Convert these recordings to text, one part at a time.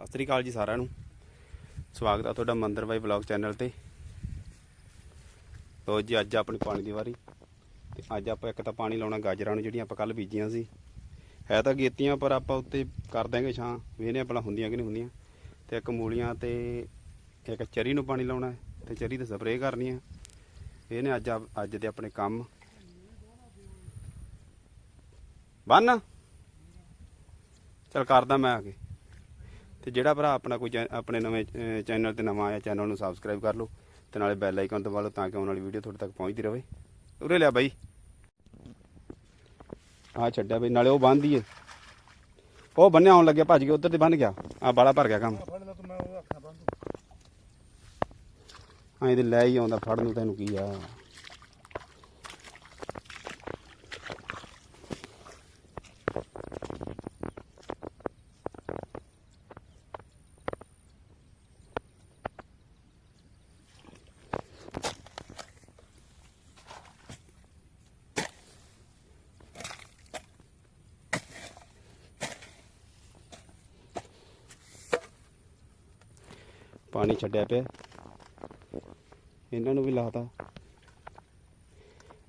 ਸਤਿ ਸ੍ਰੀ ਅਕਾਲ ਜੀ ਸਾਰਿਆਂ ਨੂੰ। ਸਵਾਗਤ ਆ ਤੁਹਾਡਾ ਮੰਦਰ ਬਾਈ ਵਲੌਗ ਚੈਨਲ ਤੇ। ਤੋ ਜੀ, ਅੱਜ ਆਪਣੀ ਪਾਣੀ ਦੀ ਵਾਰੀ। ਤੇ ਅੱਜ ਆਪਾਂ ਇੱਕ ਤਾਂ ਪਾਣੀ ਲਾਉਣਾ ਗਾਜਰਾਂ ਨੂੰ, ਜਿਹੜੀਆਂ ਆਪਾਂ ਕੱਲ ਬੀਜੀਆਂ ਸੀ। ਹੈ ਤਾਂ ਗੇਤੀਆਂ, ਪਰ ਆਪਾਂ ਉੱਤੇ ਕਰ ਦਾਂਗੇ ਛਾਂ। ਵੇਹਨੇ ਆਪਣਾ ਹੁੰਦੀਆਂ ਕਿ ਨਹੀਂ ਹੁੰਦੀਆਂ। ਤੇ ਇੱਕ ਮੂਲੀਆਂ ਤੇ ਇੱਕ ਚਰੀ ਨੂੰ ਪਾਣੀ ਲਾਉਣਾ ਹੈ। ਤੇ ਚਰੀ ਤੇ ਸਪਰੇਅ ਕਰਨੀ ਹੈ। ਇਹਨੇ ਅੱਜ ਆਪ- ਅੱਜ ਦੇ ਆਪਣੇ ਕੰਮ। ਬੰਨ। ਚਲ ਕਰਦਾ ਮੈਂ ਆ ਕੇ। ਤੇ ਜਿਹੜਾ ਭਰਾ ਆਪਣਾ ਕੋਈ ਚੈ- ਆਪਣੇ ਨਵੇਂ ਅਹ, ਚੈਨਲ ਤੇ ਨਵਾਂ ਆਇਆ ਚੈਨਲ ਨੂੰ ਸਬਸਕ੍ਰਾਈਬ ਕਰ ਲਓ ਤੇ ਨਾਲੇ ਬੈਲ ਆਈਕਨ ਦਬਾ ਲਓ ਤਾਂ ਕਿ ਆਉਣ ਵਾਲੀ ਵੀਡੀਓ ਤੁਹਾਡੇ ਤੱਕ ਪਹੁੰਚਦੀ ਰਹੇ। ਉਰੇ ਲਿਆ ਬਾਈ। ਆ ਛੱਡਿਆ ਬਈ ਨਾਲੇ ਉਹ ਬੰਨ ਦੀਏ ਉਹ ਬੰਨਿਆ ਆਉਣ ਲੱਗਿਆ ਭੱਜ ਕੇ ਉਧਰ ਤੇ ਬੰਨ ਗਿਆ। ਆ ਬਾਲਾ ਭਰ ਗਿਆ ਕੰਮ। ਫੜ ਲੈ ਤੂੰ ਮੈਂ ਉਹ ਆਖਣਾ ਬੰਦ। ਐਂ ਤੇ ਲੈ ਹੀ ਆਉਂਦਾ ਫੜ ਨੂੰ ਤੈਨੂੰ ਕੀ ਆ। ਪਾਣੀ ਛੱਡਿਆ ਪਿਆ। ਇਹਨਾਂ ਨੂੰ ਵੀ ਲਾਤਾ।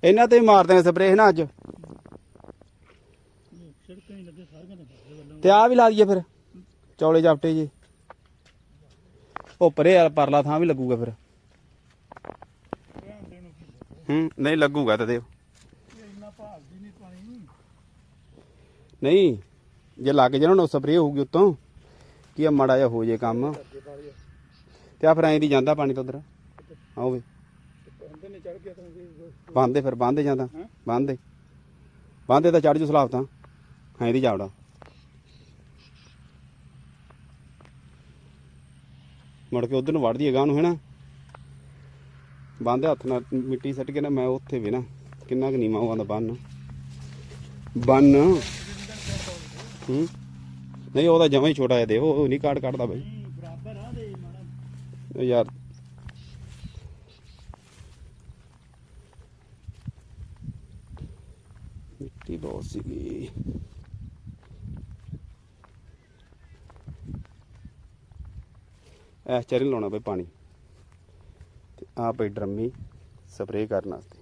ਇਹਨਾਂ ਤੇ ਮਾਰਦੇ ਨੇ ਸਪਰੇਅ ਨਾ ਅੱਜ? ਤੇ ਆ ਵੀ ਲਾ ਦਈਏ ਫਿਰ, ਚੌਲੇ ਜਾਪਟੇ ਜੀ। ਉਹ ਪਰੇ ਯਾਰ ਪਰਲਾ ਥਾਂ ਵੀ ਲੱਗੂਗਾ ਫਿਰ। ਧਿਆਨ ਹੂੰ, ਨਹੀਂ ਲੱਗੂਗਾ ਤੇ ਦੇ ਨਹੀਂ, ਜੇ ਲੱਗ ਜਾਣਾ ਨਾ ਸਪਰੇਅ ਹੋਊਗੀ ਉੱਤੋਂ। ਕੀ ਆ, ਮਾੜਾ ਜਿਹਾ ਹੋ ਜੇ ਕੰਮ। ਤੇ ਆ ਫਿਰ ਐਂ ਦੀ ਜਾਂਦਾ ਪਾਣੀ ਤੋਂ ਉਧਰ। ਆਓ ਵੇ। ਬੰਦੇ ਨੇ ਚੜ ਗਿਆ ਤਾਂ ਇਹ ਬੰਦੇ ਫਿਰ ਬੰਦੇ ਜਾਂਦਾ? ਬੰਦੇ ਬੰਦੇ ਤਾਂ ਚੜ ਜੂ ਸਲਾਬ ਤਾਂ। ਐਂ ਦੀ ਜਾਵੜਾ। ਮੁੜ ਕੇ ਉਧਰ ਨੂੰ ਵੜਦੀ ਹੈ ਗਾਂ ਨੂੰ ਹੈਨਾ? ਬੰਦੇ ਹੱਥ ਨਾਲ ਮਿੱਟੀ ਸੱਟ ਕੇ ਨਾ ਮੈਂ ਉੱਥੇ ਵੀ ਨਾ ਕਿੰਨਾ ਕੁ ਨੀਵਾ ਹੋਵਾਂ ਦਾ ਬੰਨ। ਬੰਨ। ਹੂੰ? ਨਹੀਂ ਉਹਦਾ ਜਮਾਂ ਹੀ ਛੋਟਾ ਜਿਹਾ ਦੇ ਉਹ ਉਹ ਨਹੀਂ ਕਾਟ ਕੱਢਦਾ ਬਈ ਨਹੀਂ ਬਰਾਬਰ ਆ ਦੇ ਮਾੜਾ ਉਹ ਯਾਰ। ਮਿੱਟੀ ਬਹੁਤ ਸੀਗੀ। ਐਸ ਚਰਨ ਲਾਉਣਾ ਬਈ ਪਾਣੀ। ਤੇ ਆ ਪਈ ਡਰਮੀ ਸਪਰੇਅ ਕਰਨ ਵਾਸਤੇ।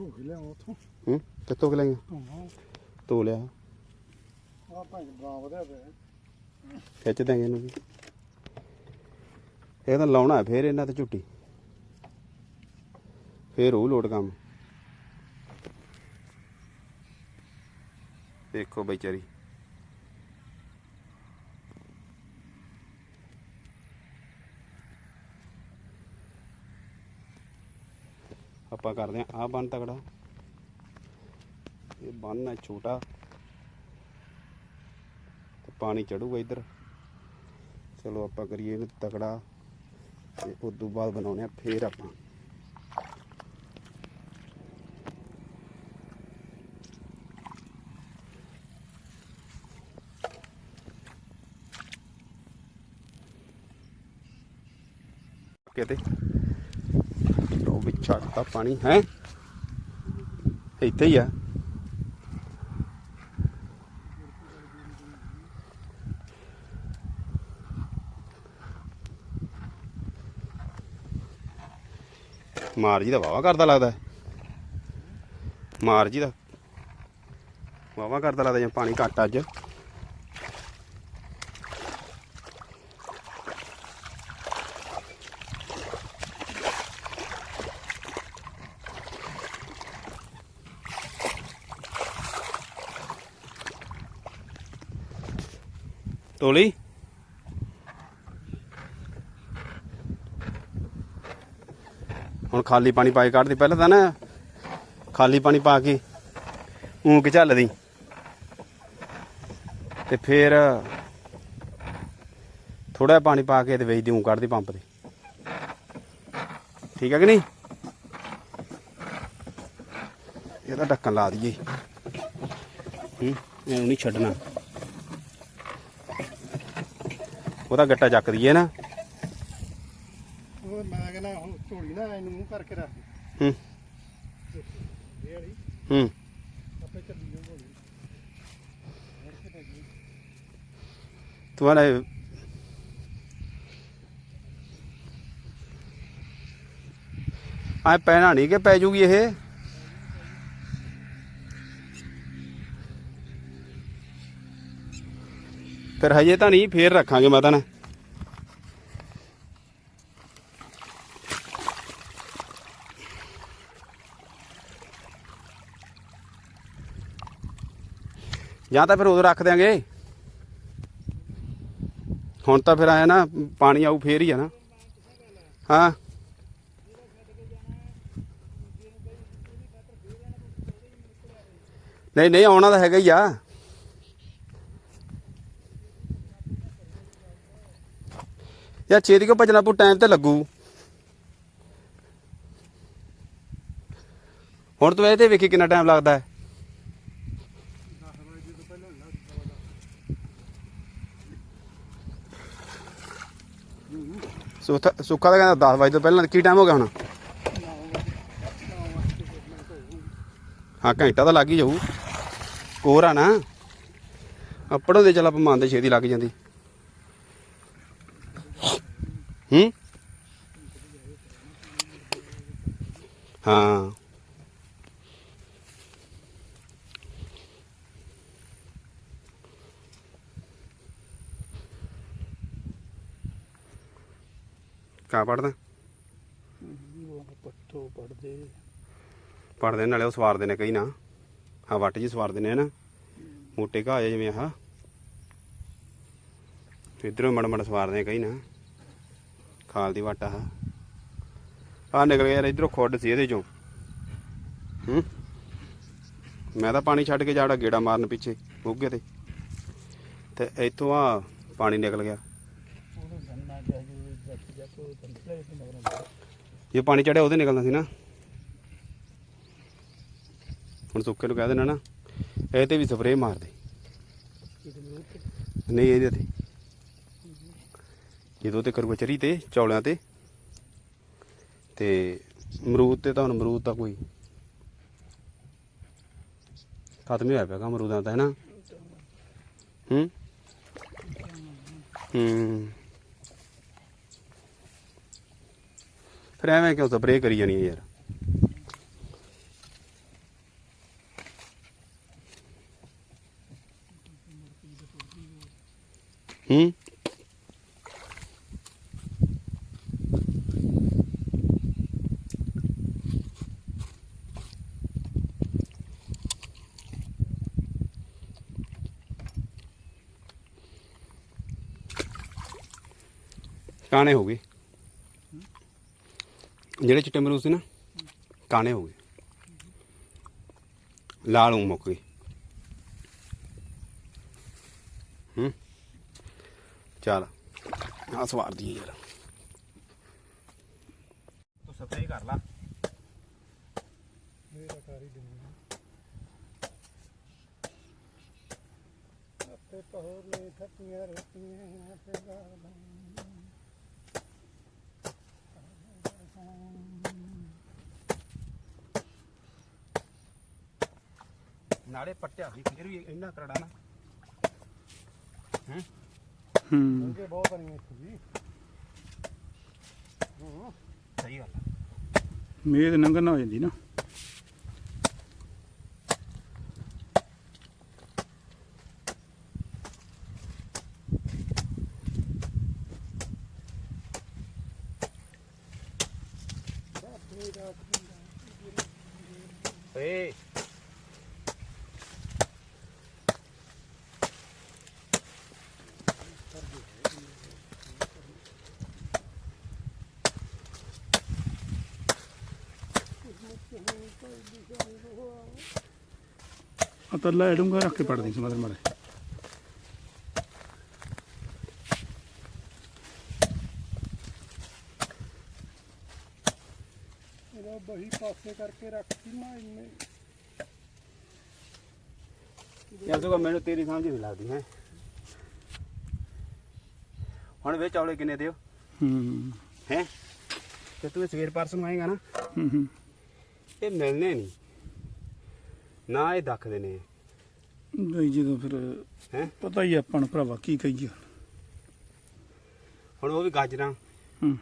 ਹੋ ਗਿਆ ਉਥੋਂ। ਹੂੰ? ਕਿੱਥੋਂ ਕਿ ਹਾਂ ਧੋ ਲਿਆ। ਆ ਭਾਈ ਗਾਂ ਵਧਿਆ ਪਿਆ ਖਿੱਚ ਦਾਂਗੇ ਇਹਨੂੰ ਵੀ। ਇਹ ਤਾਂ ਲਾਉਣਾ ਫੇਰ ਇਹਨਾਂ ਤੇ ਝੁੱਟੀ। ਫੇਰ ਉਹ ਲੋਟ ਕੰਮ। ਦੇਖੋ ਬਈ ਆਪਾਂ ਕਰਦੇ ਆ ਆ ਬੰਨ ਤਕੜਾ। ਇਹ ਬੰਨ ਹੈ ਛੋਟਾ। ਪਾਣੀ ਚੜੂਗਾ ਇੱਧਰ। ਚਲੋ ਆਪਾਂ ਕਰੀਏ ਇਹਨੂੰ ਤਕੜਾ ਤੇ ਉਸ ਤੋਂ ਬਾਅਦ ਬਣਾਉਣੇ ਆ ਫੇਰ ਆਪਾਂ। ਕਿਤੇ ਲੋ ਵੀ ਛੱਡਤਾ ਪਾਣੀ, ਹੈ? ਇੱਥੇ ਹੀ ਆ। ਮਾਰ ਜੀ ਦਾ ਵਾਵਾ ਕਰਦਾ ਲੱਗਦਾ। ਮਾਰ ਜੀ ਦਾ ਵਾਵਾ ਕਰਦਾ ਲੱਗਦਾ ਜਾਂ ਪਾਣੀ ਘੱਟ ਅੱਜ। ਤੋਲੀ? ਖਾਲੀ ਪਾਣੀ ਪਾ ਕੇ ਕੱਢਦੀ। ਪਹਿਲਾਂ ਤਾਂ ਨਾ ਖਾਲੀ ਪਾਣੀ ਪਾ ਕੇ ਊਂਕ ਝੱਲਦੀ। ਤੇ ਫਿਰ ਥੋੜਾ ਪਾਣੀ ਪਾ ਕੇ ਤੇ ਵੇਚਦੀ ਊਂ ਕੱਢਦੀ ਪੰਪ ਤੇ। ਠੀਕ ਹੈ ਕਿ ਨਹੀਂ? ਇਹਦਾ ਢੱਕਣ ਲਾ ਦਈਏ। ਹੂੰ, ਇਹਨੂੰ ਨਹੀਂ ਛੱਡਣਾ। ਉਹਦਾ ਗੱਟਾ ਚੱਕ ਦਈਏ ਨਾ। ਕੇ ਨਾ ਹੁਣ ਝੋਲੀ ਨਾ ਇਹਨੂੰ ਮੂੰਹ ਕਰਕੇ ਰੱਖ ਦੇ। ਹੂੰ। ਹੂੰ। ਆਪੇ ਚੱਲੀ ਜਾਊ ਤੁਹਾਡਾ ਆ ਪੈਣਾ ਨਹੀਂ ਕਿ ਪੈ ਜੂਗੀ ਇਹ? ਫਿਰ ਹਜੇ ਤਾਂ ਨਹੀਂ ਫੇਰ ਰੱਖਾਂਗੇ ਮਾਤਾ ਨਾ। ਜਾਂ ਤਾਂ ਫਿਰ ਉਦੋਂ ਰੱਖ ਦਿਆਂਗੇ। ਹੁਣ ਤਾਂ ਫਿਰ ਆਇਆ ਨਾ, ਪਾਣੀ ਆਊ ਫੇਰ ਹੀ ਆ ਨਾ। ਹਾਂ। ਨਹੀਂ ਨਹੀਂ, ਆਉਣਾ ਤਾਂ ਹੈਗਾ ਹੀ ਆ। ਯਾ ਛੇਤੀ ਕੋ ਭਜਣਾ ਪੂ ਟਾਈਮ ਤੇ ਲੱਗੂ। ਹੁਣ ਤੂੰ ਇਹਦੇ ਵੇਖੀ ਕਿੰਨਾ ਟਾਈਮ ਲੱਗਦਾ ਹੈ। ਸੁੱਖਾ ਸੁੱਖਾ ਤਾਂ ਕਹਿੰਦਾ 10 ਵਜੇ ਤੋਂ ਪਹਿਲਾਂ, ਕੀ ਟਾਈਮ ਹੋ ਗਿਆ ਹੁਣ? ਹਾਂ, ਘੰਟਾ ਤਾਂ ਲੱਗ ਹੀ ਜਾਊ। ਕੋਹਰਾ ਨਾ? ਆਪੜੋਂ ਦੇ ਚੱਲ ਆਪਾਂ ਮੰਨਦੇ ਛੇਤੀ ਲੱਗ ਜਾਂਦੀ। ਹੂੰ? ਹਾਂ। ਕਾ ਪੜਦਾ ਪੱਟੋ ਪੜਦੇ ਪੜਦੇ ਨਾਲੇ ਉਹ ਸਵਾਰਦੇ ਨੇ ਕਈ ਨਾ। ਹਾਂ ਵੱਟ ਜੀ ਸਵਾਰਦੇ ਨੇ ਨਾ। ਮੋਟੇ ਘਾਹ ਜਿਹੇ ਜਿਵੇਂ ਆਹ। ਇਧਰੋਂ ਮੜ ਮੜ ਸਵਾਰਦੇ ਕਈ ਨਾ। ਖਾਲ ਦੀ ਵੱਟ ਆਹ। ਆ ਨਿਕਲ ਗਿਆ ਯਾਰ ਇਧਰੋਂ ਖੁੱਡ ਸੀ ਇਹਦੇ ਚੋਂ। ਹੂੰ? ਮੈਂ ਤਾਂ ਪਾਣੀ ਛੱਡ ਕੇ ਜਾੜਾ ਗੇੜਾ ਮਾਰਨ ਪਿੱਛੇ ਉੱਗੇ ਤੇ। ਤੇ ਇੱਥੋਂ ਆ ਪਾਣੀ ਨਿਕਲ ਗਿਆ। ਉਹਨੂੰ ਜੇ ਪਾਣੀ ਚੜਿਆ ਉਹਦੇ ਨਿਕਲਦਾ ਸੀ ਨਾ। ਹੁਣ ਸੁੱਕੇ ਨੂੰ ਕਹਿ ਦੇਣਾ ਨਾ, ਇਹ ਤੇ ਵੀ ਸਪਰੇਅ ਮਾਰ ਦੇ ਨਹੀਂ, ਇਹਦੇ ਤੇ। ਜਦੋਂ ਤੇ ਕਰੂਗਾ ਚਰੀ ਤੇ ਚੌਲਿਆਂ ਤੇ। ਤੇ ਅਮਰੂਦ ਤੇ ਤਾਂ ਹੁਣ ਅਮਰੂਦ ਤਾਂ ਕੋਈ ਖਤਮ ਹੀ ਹੋਇਆ ਪਿਆ ਗਾ ਅਮਰੂਦਾਂ ਤਾਂ, ਹੈ ਨਾ? ਹੂੰ? ਹੂੰ। ਫਿਰ ਐਵੇਂ ਕਿਉਂ ਸਪਰੇਅ ਕਰੀ ਜਾਣੀ ਹੈ ਯਾਰ ਹੂੰ ਕਾਣੇ ਹੋ ਗਏ ਜਿਹੜੇ ਚਿੱਟੇ ਅਮਰੂਦ ਸੀ ਨਾ ਕਾਣੇ ਹੋ ਗਏ। ਲਾਲ ਉਹ ਮੁੱਕ ਗਏ। ਹੂੰ। ਚੱਲ ਆ ਸਵਾਰ ਦੀ ਯਾਰ। ਤੂੰ ਸਪਰੇਅ ਕਰ ਲਾ। ਮੇਰਾ ਕਰ ਹੀ ਆਪੇ ਪਹੋਰ ਨੇ ਥੱਕੀਆਂ ਰੋਟੀਆਂ ਤੇ ਗਾਲਾਂ ਨਾਲੇ ਪੱਟਿਆ ਸੀ ਫਿਰ ਵੀ ਇੰਨਾ ਕਰੜਾ ਨਾ। ਹੂੰ? ਅੱਗੇ ਬਹੁਤ ਨਹੀਂ ਇੱਥੇ ਜੀ। ਹੂੰ। ਸਹੀ ਗੱਲ। ਮੇਦ ਨੰਗਨ ਹੋ ਜਾਂਦੀ ਨਾ। ਏ ਆ ਤੱਲਾ ਐਡੂੰਗਾ ਰੱਖ ਕੇ ਪੜਦੀ ਸੀ ਮਦਰ ਮਾਰੇ ਇਹਦਾ ਪਾਸੇ ਕਰਕੇ ਰੱਖਤੀ ਨਾ ਇੰਨੇ। ਤੂੰ ਮੈਨੂੰ ਤੇਰੀ ਸਮਝ ਨਹੀਂ ਲੱਗਦੀ ਹੈ। ਹੁਣ ਵੇ ਚੌਲੇ ਕਿੰਨੇ ਦਿਓ? ਹੂੰ। ਹੈ? ਤੇ ਤੂੰ ਸਵੇਰ ਪਰਸੋਂ ਆਏਗਾ ਨਾ ਹੂੰ। ਹੂੰ ਇਹ ਮਿਲਨੇ ਨਹੀਂ ਨਾ ਇਹ ਦੱਖਦੇ ਨੇ। ਨਹੀਂ ਜਦੋਂ ਫਿਰ ਹੈ? ਪਤਾ ਹੀ ਆ ਆਪਾਂ ਨੂੰ ਭਰਾਵਾ ਕੀ ਕਹੀਏ। ਹੁਣ ਉਹ ਵੀ ਗਾਜਰਾਂ ਹੂੰ।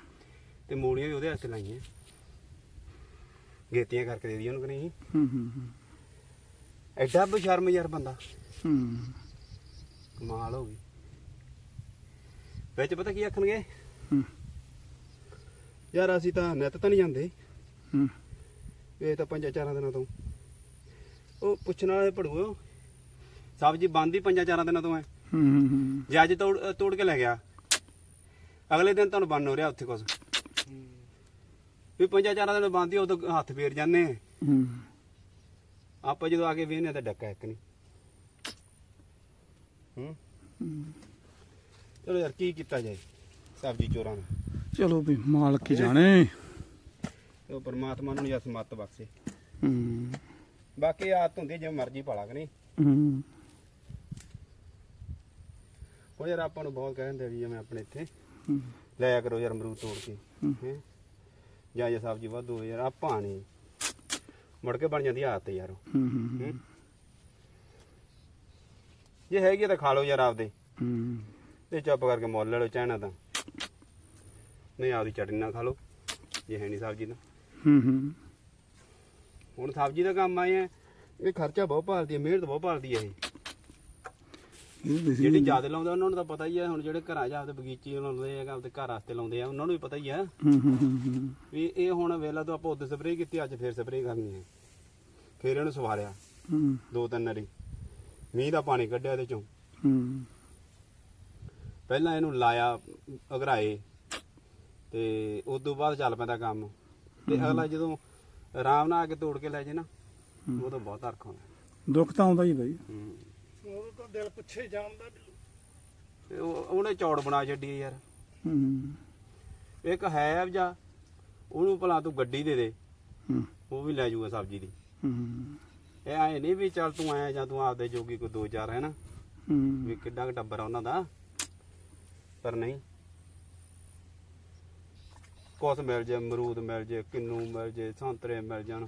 ਤੇ ਮੂਲੀਆਂ ਵੀ ਉਹਦੇ ਹੱਥ ਲਾਈਆਂ। ਗੇਤੀਆਂ ਕਰਕੇ ਦੇ ਦੀ ਉਹਨੂੰ ਕਿ ਨਹੀਂ? ਹੂੰ ਹੂੰ ਹੂੰ, ਐਡਾ ਬਸ਼ਰਮ ਯਾਰ ਬੰਦਾ। ਹੂੰ। ਕਮਾਲ ਹੋ ਗਈ। ਵਿੱਚ ਪਤਾ ਕੀ ਆਖਣਗੇ? ਹੂੰ। ਯਾਰ ਅਸੀਂ ਤਾਂ ਨਿੱਤ ਤਾਂ ਨਹੀਂ ਜਾਂਦੇ। ਹੂੰ। ਇਹ ਤਾਂ ਪੰਜਾਂ ਚਾਰਾਂ ਦਿਨਾਂ ਤੋਂ। ਉਹ ਪੁੱਛਣ ਵਾਲੇ ਪੜੂਓ ਸਬਜ਼ੀ ਬੰਦੀ ਪੰਜਾਂ ਚਾਰਾਂ ਦਿਨਾਂ ਤੋਂ ਹੈ ਹੂੰ ਹੂੰ। ਜੇ ਅੱਜ ਤੋੜ ਤੋੜ ਕੇ ਲੈ ਗਿਆ। ਅਗਲੇ ਦਿਨ ਤੁਹਾਨੂੰ ਬੰਨ ਹੋ ਰਿਹਾ ਉੱਥੇ ਕੁਝ ਵੀ ਪੰਜਾਂ ਚਾਰਾਂ ਦਿਨ ਬੰਦੀ ਉਦੋਂ ਹੱਥ ਫੇਰ ਜਾਂਦੇ ਹੂੰ। ਆਪਾਂ ਜਦੋਂ ਆ ਕੇ ਵੇਹਨੇ ਤਾਂ ਡੱਕਾ ਇੱਕ ਨਹੀਂ। ਹੂੰ। ਚਲੋ ਯਾਰ ਕੀ ਕੀਤਾ ਜਾਏ ਸਬਜ਼ੀ ਚੋਰਾਂ ਨੂੰ? ਚਲੋ ਵੀ ਮਾਲਕ ਹੀ ਜਾਣੇ। ਤੇ ਉਹ ਪਰਮਾਤਮਾ ਨੂੰ ਜਸ ਮੱਤ ਬਖਸ਼ੇ। ਹੂੰ। ਬਾਕੀ ਆਦਤ ਹੁੰਦੀ ਜਿਵੇਂ ਮਰਜ਼ੀ ਪਾਲਾ ਕਿ ਨਹੀਂ। ਹੂੰ। ਉਹ ਯਾਰ ਆਪਾਂ ਨੂੰ ਬਹੁਤ ਕਹਿੰਦੇ ਵੀ ਜਿਵੇਂ ਆਪਣੇ ਇੱਥੇ ਹੂੰ। ਲਿਆ ਕਰੋ ਯਾਰ ਅਮਰੂਦ ਤੋੜ ਕੇ। ਹੂੰ। ਜਾਂ ਜੇ ਸਬਜ਼ੀ ਵੱਧ ਯਾਰ ਆਪਾਂ ਨਹੀਂ ਮੁੜ ਕੇ ਬਣ ਜਾਂਦੀ ਆ ਆਦਤ ਯਾਰ ਉਹ। ਹੂੰ ਹੂੰ ਹੂੰ। ਜੇ ਹੈਗੀ ਆ ਤਾਂ ਖਾ ਲਓ ਯਾਰ ਆਪਦੇ। ਹੂੰ। ਤੇ ਚੁੱਪ ਕਰਕੇ ਮੁੱਲ ਲੈ ਲਓ ਚਾਹਣਾ ਤਾਂ। ਨਹੀਂ ਆਪਦੀ ਚਟਨੀ ਨਾਲ ਖਾ ਲਓ ਜੇ ਹੈ ਨਹੀਂ ਸਬਜ਼ੀ ਤਾਂ। ਹੂੰ ਹੂੰ। ਹੁਣ ਸਬਜ਼ੀ ਦਾ ਕੰਮ ਆਏ ਆ ਇਹ ਖਰਚਾ ਬਹੁਤ ਭਾਲਦੀ ਹੈ ਮਿਹਨਤ ਬਹੁਤ ਭਾਲਦੀ ਹੈ ਇਹ। ਜਿਹੜੀ ਜ਼ਿਆਦਾ ਲਾਉਂਦੇ ਉਹਨਾਂ ਨੂੰ ਤਾਂ ਪਤਾ ਹੀ ਹੈ ਹੁਣ ਜਿਹੜੇ ਘਰਾਂ 'ਚ ਆਪਦੇ ਬਗੀਚੇ ਲਾਉਂਦੇ ਆ ਆਪਦੇ ਘਰ ਵਾਸਤੇ ਲਾਉਂਦੇ ਆ ਉਹਨਾਂ ਨੂੰ ਵੀ ਪਤਾ ਹੀ ਹੂੰ ਵੀ ਇਹ ਹੁਣ ਵੇਲਾ ਤੋਂ ਆਪਾਂ ਉਦੋਂ ਸਪਰੇਅ ਕੀਤੀ ਅੱਜ ਫੇਰ ਸਪਰੇਅ ਕਰਨੀ ਹੈ ਫੇਰ ਇਹਨੂੰ ਸਵਾਰਿਆ ਦੋ ਤਿੰਨ ਵਾਰੀ। ਮੀਂਹ ਦਾ ਪਾਣੀ ਕੱਢਿਆ ਇਹਦੇ ਚੋਂ। ਪਹਿਲਾਂ ਇਹਨੂੰ ਲਾਇਆ ਅਗਰਾਏ। ਤੇ ਉਸ ਤੋਂ ਬਾਅਦ ਚੱਲ ਪੈਂਦਾ ਕੰਮ। ਤੇ ਅਗਲਾ ਜਦੋਂ ਆਰਾਮ ਨਾਲ ਆ ਕੇ ਤੋੜ ਕੇ ਲੈ ਜੇ ਨਾ ਉਹ ਤਾਂ ਬਹੁਤ ਅਰਖ ਹੁੰਦਾ। ਦੁੱਖ ਤਾਂ ਆਉਂਦਾ ਹੀ ਬਈ ਉਹ ਤਾਂ ਦਿਲ ਪਿੱਛੇ ਜਾਣਦਾ ਤੇ ਉਹ ਉਹਨੇ ਚੌੜ ਬਣਾ ਛੱਡੀ ਹੈ ਯਾਰ। ਹੂੰ। ਇੱਕ ਹੈ ਜਾ ਉਹਨੂੰ ਭਲਾ ਤੂੰ ਗੱਡੀ ਦੇ ਦੇ। ਹੂੰ। ਉਹ ਵੀ ਲੈ ਜਾਊਗਾ ਸਬਜ਼ੀ ਦੀ। ਹੂੰ। ਇਹ ਐ ਨਹੀਂ ਵੀ ਚੱਲ ਤੂੰ ਆਇਆ ਜਾਂ ਤੂੰ ਆਪਦੇ ਜੋਗੀ ਕੋਈ ਦੋ ਚਾਰ ਹੈ ਨਾ ਹੂੰ। ਵੀ ਕਿੱਡਾ ਕੁ ਟੱਬਰ ਆ ਉਹਨਾਂ ਦਾ। ਪਰ ਨਹੀਂ। ਕੁਛ ਮਿਲ ਜੇ ਅਮਰੂਦ ਮਿਲ ਜੇ ਕਿੰਨੂ ਮਿਲ ਜੇ ਸੰਤਰੇ ਮਿਲ ਜਾਣ।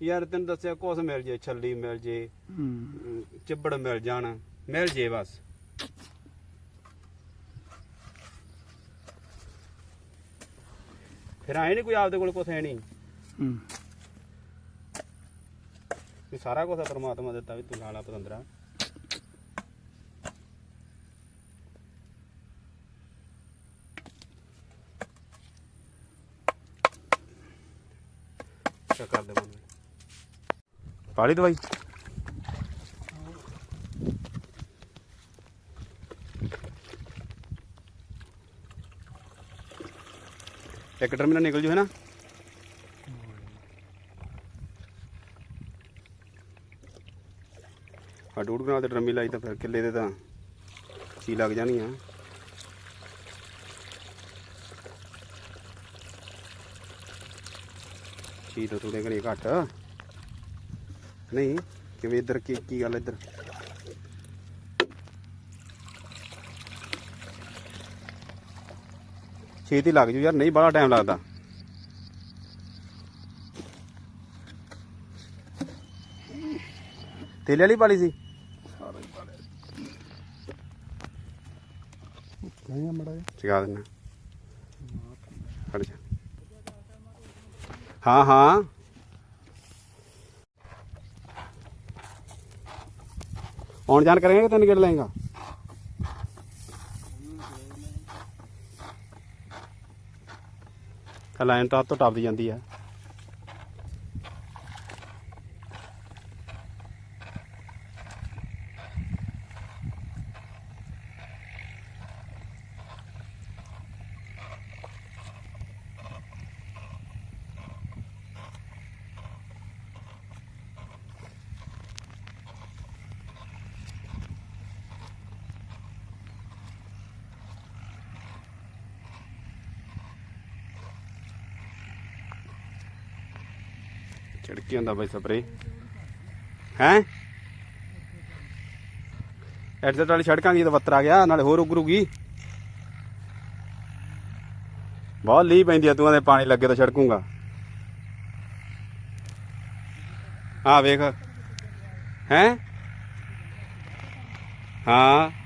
ਯਾਰ ਤੈਨੂੰ ਦੱਸਿਆ ਕੁਛ ਮਿਲ ਜੇ ਛੱਲੀ ਮਿਲ ਜੇ ਹੂੰ। ਚਿੱਬੜ ਮਿਲ ਜਾਣ ਮਿਲ ਜੇ ਬਸ। ਫਿਰ ਆਏ ਨਹੀਂ ਕੋਈ ਆਪਦੇ ਕੋਲ ਕੁਛ ਹੈ ਨਹੀਂ ਹੂੰ। ਵੀ ਸਾਰਾ ਕੁਝ ਪਰਮਾਤਮਾ ਦਿੱਤਾ ਵੀ ਤੂੰ ਲਾਲਾ ਪਤੰਦਰਾ। ਚਾ ਕਰ ਦੇ ਬੰਦ ਪਾਲੀ ਦਵਾਈ? ਇੱਕ ਟਰਮੀਨਲ ਨਿਕਲ ਜੂ, ਹੈ ਨਾ? ਆ ਡੂੜ ਕਨਾਲ ਤੇ ਡਰਮੀ ਲਾਈ ਤਾਂ ਫਿਰ ਕਿੱਲੇ ਦੇ ਤਾਂ ਛੀ ਲੱਗ ਜਾਣੀਆਂ ਛੀ ਤਾਂ ਥੋੜੇ ਘਣੀ ਘੱਟ। ਨਹੀਂ, ਕਿਵੇਂ ਇੱਧਰ ਕੀ ਕੀ ਗੱਲ ਇੱਧਰ? ਛੇਤੀ ਲੱਗ ਜੂ ਯਾਰ, ਨਹੀਂ ਬੜਾ ਟਾਈਮ ਲੱਗਦਾ। ਤੇਲੇ ਵਾਲੀ ਪਾਲੀ ਸੀ? ਕਹਿੰਦਾ ਮੜਾ ਚਗਾ ਦੇਣਾ ਖੜ ਜਾ। ਹਾਂ ਹਾਂ। ਆਉਣ ਜਾਣ ਕਰਾਂਗੇ ਕਿ ਤੈਨੂੰ ਕਿਹੜਾ ਲਾਈਨ ਤਾਂ ਤੋਂ ਟੱਪਦੀ ਜਾਂਦੀ ਆ। ਛਿੜਕੀ ਹੁੰਦਾ ਬਾਈ ਸਪਰੇ ਹੈ? ਐਡਜ਼ਟ ਵਾਲੀ ਛੜਕਾਂਗੀ ਤਾਂ ਵੱਤਰ ਆ ਗਿਆ, ਨਾਲੇ ਹੋਰ ਉਗਰੂਗੀ। ਬਹੁਤ ਲੀ ਪੈਂਦੀ ਆ ਤੂੰ ਆਦੇ ਪਾਣੀ ਲੱਗੇ ਤਾਂ ਛੜਕੂਗਾ ਹਾਂ ਵੇਖ। ਹੈ? ਹਾਂ।